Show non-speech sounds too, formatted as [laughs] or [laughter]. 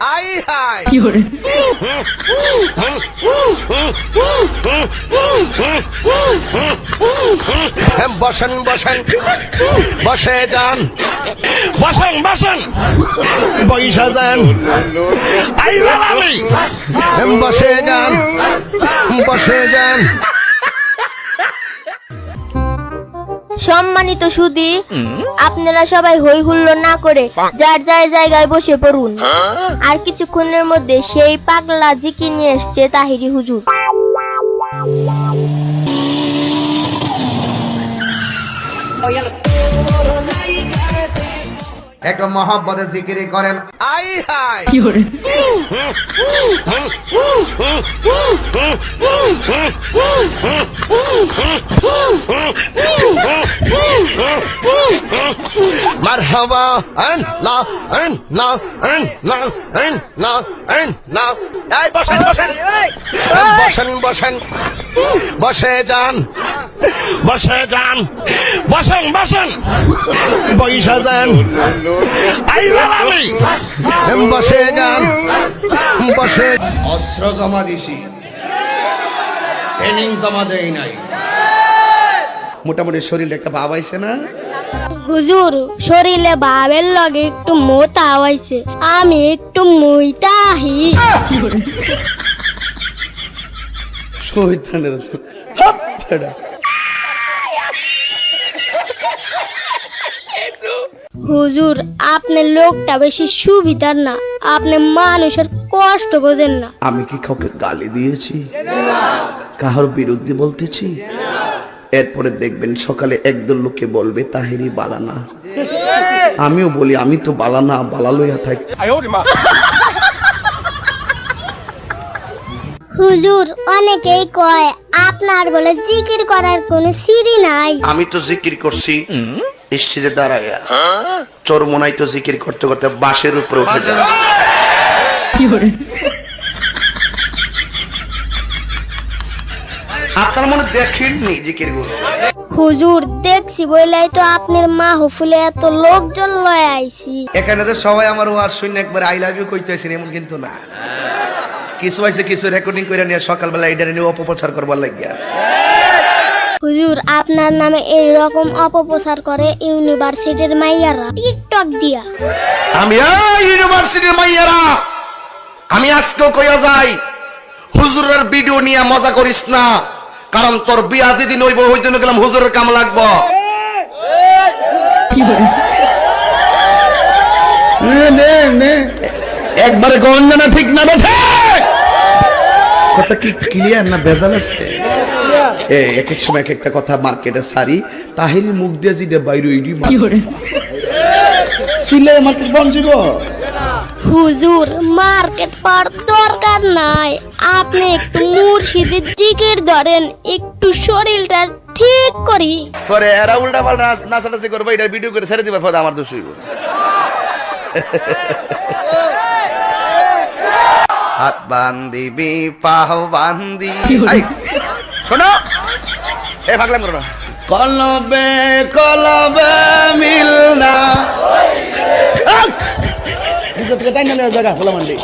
I high বসেন বসেন। বসে যান। বসেন বসেন। বৈশা যান। আমি। বসে যান। বসে যান। সম্মানিত সুদি আপনারা সবাই হই হুল্লো না করে যার যার জায়গায় বসে পড়ুন। আর কিছুক্ষণের মধ্যে সেই পাগলা জিকি নিয়ে এসছে তাহিরি হুজুর। একটু মহব্বতে জিকিরি করেন। আই হাই [laughs] মারহাবা আন লা আন না আন না আন না আন না এই বসেন বসেন বসেন বসেন বসে যান বসে যান বসেন বসেন বৈশা যান আইলাম আমি বসে যান বসে অস্ত্র জমা দিছি ট্রেনিং জমা দেই নাই মোটামুটি শরীরে একটা ভাব আইছে না হুজুর শরীরে ভাবের লগে একটু মোতা হইছে আমি একটু মুইতাহি শহীদানের হাপ হুজুর আপনি লোকটা বেশি সুবিধার না আপনি মানুষের কষ্ট বোঝেন না। আমি কি কাউকে গালি দিয়েছি? কাহার বিরুদ্ধে বলতেছি? এরপরে দেখবেন সকালে একদল লোকে বলবে তাহেরি বালানা [laughs] আমিও বলি আমি তো বালানা বালা লইয়া থাকি। হুজুর অনেকেই কয় আপনার বলে জিকির করার কোনো সিঁড়ি নাই। আমি তো জিকির করছি স্টেজে দাঁড়াইয়া। চোর মনাই তো জিকির করতে করতে বাঁশের উপরে উঠে যায়। আপনার মনে দেখেননি জিকিরগুলো হুজুর দেখছি বইলাই তো আপনার মা হফুলে এত লোকজন লয় আইছি। এখানে যে সবাই আমার ওয়াজ শুনে একবার আই লাভ ইউ কইতেছেন এমন কিন্তু না। কিছু কিছু রেকর্ডিং করে নিয়ে সকালবেলা এটা নিয়ে অপপ্রচার করবার লাগিয়া। হুজুর আপনার নামে এই রকম অপপ্রচার করে ইউনিভার্সিটির মাইয়ারা। টিকটক দিয়া। আমি এই ইউনিভার্সিটির মাইয়ারা। আমি আজকেও কইয়া যাই হুজুরের ভিডিও নিয়ে মজা করিস না। কারণ তোর বিয়া যেদিন হইব ওই জন্য গেলাম হুজুরের কাম লাগবো। একবারে গঞ্জনা ঠিক না বেঠে কথা কি ক্লিয়ার না বেজাল আছে? এ এক এক সময় এক একটা কথা মার্কেটে সারি তাহিরি মুখ দিয়ে জিডে বাইরে ইডি সিলে মার্কেট বন্ধ হুজুর মার্কেট পার দরকার নাই। আপনি একটু মুর্শিদের টিকিট ধরেন একটু শরীরটা ঠিক করি। পরে এরা উল্টা পাল্টা নাচানাচি করব এটা ভিডিও করে ছেড়ে দিবে পরে আমার দোষ হইব। হাত বান্দিবি পাহ বান্দি আই, শোনো। এ ভাগলাম করো না। কলবে কলবে মিল না। জায়গা খোলা মান্ডি